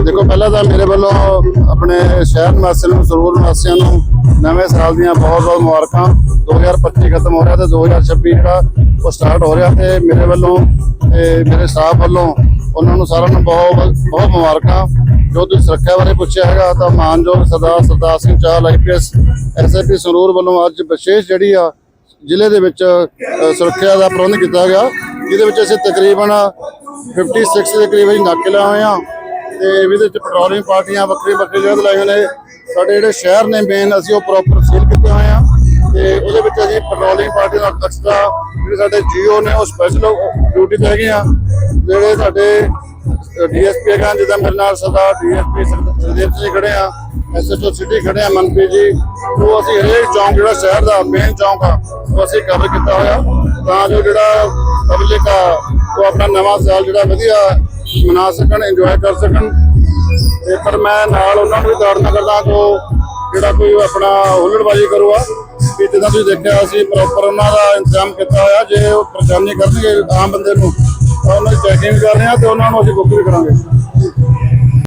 ਦੇਖੋ, ਪਹਿਲਾਂ ਤਾਂ ਮੇਰੇ ਵੱਲੋਂ ਆਪਣੇ ਸ਼ਹਿਰ ਨਿਵਾਸੀਆਂ ਨੂੰ ਸਰੂਰ ਨਿਵਾਸੀਆਂ ਨੂੰ ਨਵੇਂ ਸਾਲ ਦੀਆਂ ਬਹੁਤ ਬਹੁਤ ਮੁਬਾਰਕਾਂ 2025 ਖਤਮ ਹੋ ਰਿਹਾ ਤੇ 2026 ਜਿਹੜਾ ਉਹ ਸਟਾਰਟ ਹੋ ਰਿਹਾ ਤੇ ਮੇਰੇ ਵੱਲੋਂ ਤੇ ਮੇਰੇ ਸਟਾਫ ਵੱਲੋਂ ਉਹਨਾਂ ਨੂੰ ਸਾਰਿਆਂ ਨੂੰ ਬਹੁਤ ਬਹੁਤ ਮੁਬਾਰਕਾਂ। ਜੋ ਤੁਸੀਂ ਸੁਰੱਖਿਆ ਬਾਰੇ ਪੁੱਛਿਆ ਹੈਗਾ, ਤਾਂ ਮਾਨਯੋਗ ਸਰਦਾਰ ਸਰਦਾਰ ਸਿੰਘ ਚਾਹਲ ਆਈਪੀਐਸ ਐਸਐਪੀ ਸਰੂਰ ਵੱਲੋਂ ਅੱਜ ਵਿਸ਼ੇਸ਼ ਜਿਹੜੀ ਆ ਜ਼ਿਲ੍ਹੇ ਦੇ ਵਿੱਚ ਸੁਰੱਖਿਆ ਦਾ ਪ੍ਰਬੰਧ ਕੀਤਾ ਗਿਆ, ਜਿਹਦੇ ਵਿੱਚ ਅਸੀਂ ਤਕਰੀਬਨ 56 ਦੇ ਕਰੀਬ ਅਸੀਂ ਨਾਕੇ ਲਾਏ ਹੋਏ ਆ ਤੇ ਇਹਦੇ ਵਿੱਚ ਪੈਟਰੋਲਿੰਗ ਪਾਰਟੀਆਂ ਵੱਖਰੀ ਵੱਖਰੀ ਜਗ੍ਹਾ ਤੇ ਲਾਏ ਹੋਏ ਨੇ। ਸਾਡੇ ਜਿਹੜੇ ਸ਼ਹਿਰ ਨੇ ਮੇਨ ਅਸੀਂ ਉਹ ਪ੍ਰੋਪਰ ਸੀਲ ਕੀਤੇ ਹੋਏ ਆ। ਤੇ ਉਹਦੇ ਵਿੱਚ ਅਸੀਂ ਪੈਟਰੋਲਿੰਗ ਪਾਰਟੀ ਦਾ ਐਕਸਟਰਾ ਜਿਹੜੇ ਸਾਡੇ ਜੀਓ ਨੇ, ਉਹ ਸਪੈਸ਼ਲ ਡਿਊਟੀ ਤੇ ਹੈਗੇ ਆ। ਜਿਹੜੇ ਸਾਡੇ ਡੀਐਸਪੀ ਹੈਗਾ ਜਿੱਦਾਂ ਮੇਰੇ ਨਾਲ ਸਰਦਾਰ ਡੀਐਸਪੀ ਸਰਦੇਵ ਸਿੰਘ ਖੜੇ ਆ ਐਸਐਚਓ ਸਿਟੀ ਖੜੇ ਆ, ਮਨਪ੍ਰੀਤ ਜੀ, ਉਹ ਅਸੀਂ ਹਰੇਕ ਚੌਂਕ, ਜਿਹੜਾ ਸ਼ਹਿਰ ਦਾ ਮੇਨ ਚੌਂਕ ਆ, ਉਹ ਅਸੀਂ ਕਵਰ ਕੀਤਾ ਹੋਇਆ। ਤਾਂ ਜੋ ਜਿਹੜਾ ਪਬਲਿਕ ਆ, ਉਹ ਆਪਣਾ ਨਵਾਂ ਸਾਲ ਜਿਹੜਾ ਵਧੀਆ ਮਨਾ ਸਕਣ ਇੰਜੋਏ ਕਰ ਸਕਣ। ਤੇ ਪਰ ਮੈਂ ਨਾਲ ਉਹਨਾਂ ਨੂੰ ਵੀ ਤਾੜਨਾ ਕਰਦਾ ਜੋ ਜਿਹੜਾ ਕੋਈ ਆਪਣਾ ਹੁੱਲੜਬਾਜ਼ੀ ਕਰੂਗਾ, ਵੀ ਜਿੱਦਾਂ ਤੁਸੀਂ ਦੇਖਿਆ ਅਸੀਂ ਪ੍ਰੋਪਰ ਉਹਨਾਂ ਦਾ ਇੰਤਜ਼ਾਮ ਕੀਤਾ ਹੋਇਆ, ਜੇ ਉਹ ਪਰੇਸ਼ਾਨੀ ਕਰਨਗੇ ਆਮ ਬੰਦੇ ਨੂੰ, ਤਾਂ ਉਹਨਾਂ ਦੀ ਚੈਕਿੰਗ ਕਰ ਰਹੇ ਹਾਂ ਤੇ ਉਹਨਾਂ ਨੂੰ ਅਸੀਂ ਬੁੱਕ ਵੀ ਕਰਾਂਗੇ।